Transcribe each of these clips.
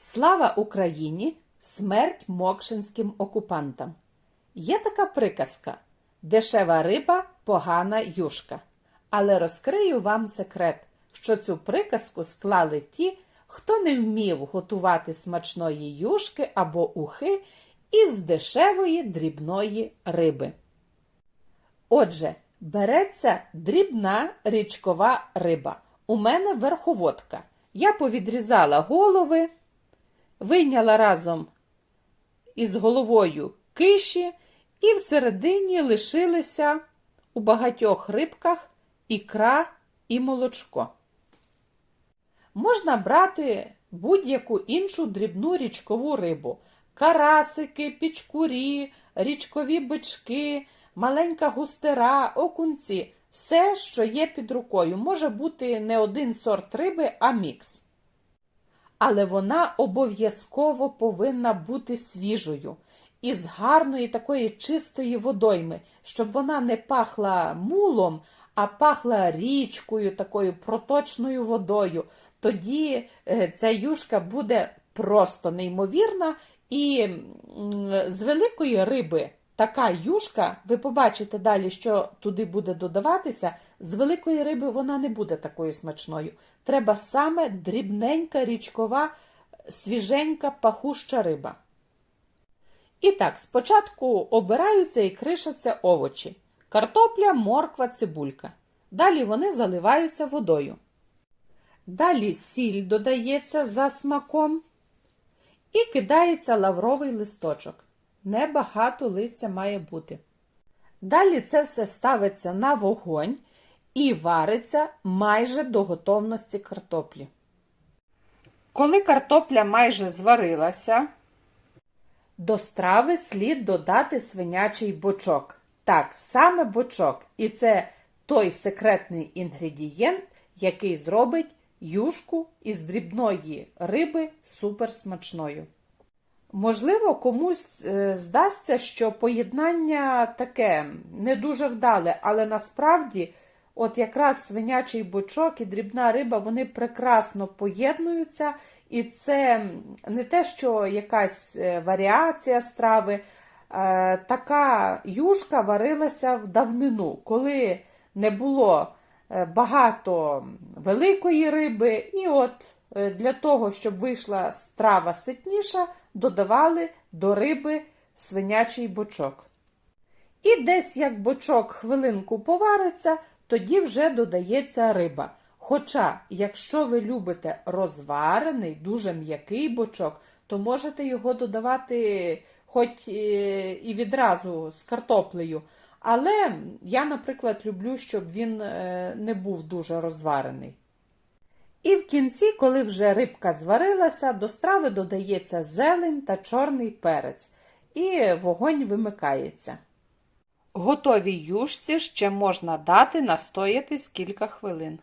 Слава Україні! Смерть мокшинським окупантам. Є така приказка дешева риба, погана юшка. Але розкрию вам секрет, що цю приказку склали ті, хто не вмів готувати смачної юшки або ухи із дешевої дрібної риби. Отже, береться дрібна річкова риба. У мене верховодка. Я повідрізала голови, вийняла разом із головою киші, і всередині лишилися у багатьох рибках ікра і молочко. Можна брати будь-яку іншу дрібну річкову рибу: карасики, пічкурі, річкові бички, маленька густера, окунці. Все, що є під рукою, може бути не один сорт риби, а мікс. Але вона обов'язково повинна бути свіжою, із гарної такої чистої водойми, щоб вона не пахла мулом, а пахла річкою, такою проточною водою. Тоді е, ця юшка буде просто неймовірна. І з великої риби така юшка, ви побачите далі, що туди буде додаватися. З великої риби вона не буде такою смачною. Треба саме дрібненька річкова, свіженька, пахуща риба. І так, спочатку обираються і кришаться овочі: картопля, морква, цибулька. Далі вони заливаються водою. Далі сіль додається за смаком і кидається лавровий листочок. Небагато листя має бути. Далі це все ставиться на вогонь і вариться майже до готовності картоплі. Коли картопля майже зварилася, до страви слід додати свинячий бочок. Так, саме бочок. І це той секретний інгредієнт, який зробить юшку із дрібної риби суперсмачною. Можливо, комусь е, здасться, що поєднання таке не дуже вдале, але насправді, от якраз свинячий бочок і дрібна риба, вони прекрасно поєднуються, і це не те, що якась е, варіація страви. Е, Така юшка варилася в давнину, коли не було багато великої риби, і от для того, щоб вийшла страва ситніша, додавали до риби свинячий бочок. І десь як бочок хвилинку повариться, тоді вже додається риба. Хоча, якщо ви любите розварений, дуже м'який бочок, то можете його додавати хоч е, і відразу з картоплею. Але я, наприклад, люблю, щоб він е, не був дуже розварений. І в кінці, коли вже рибка зварилася, до страви додається зелень та чорний перець, і вогонь вимикається. Готовій юшці ще можна дати настоятись кілька хвилин.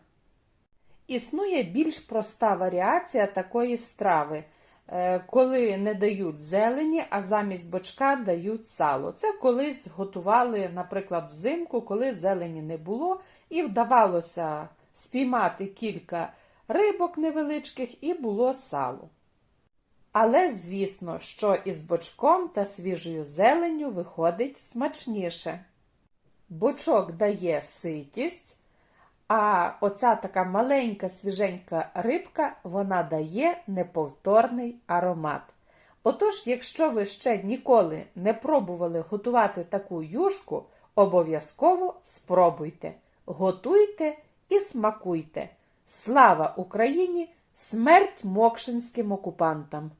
Існує більш проста варіація такої страви, е, коли не дають зелені, а замість бочка дають сало. Це колись готували, наприклад, взимку, коли зелені не було, і вдавалося спіймати кілька рибок невеличких і було сало. Але, звісно, що із бочком та свіжою зеленню виходить смачніше. Бочок дає ситість, а оця така маленька свіженька рибка вона дає неповторний аромат. Отож, якщо ви ще ніколи не пробували готувати таку юшку, обов'язково спробуйте. Готуйте і смакуйте. Слава Україні! Смерть мокшинським окупантам!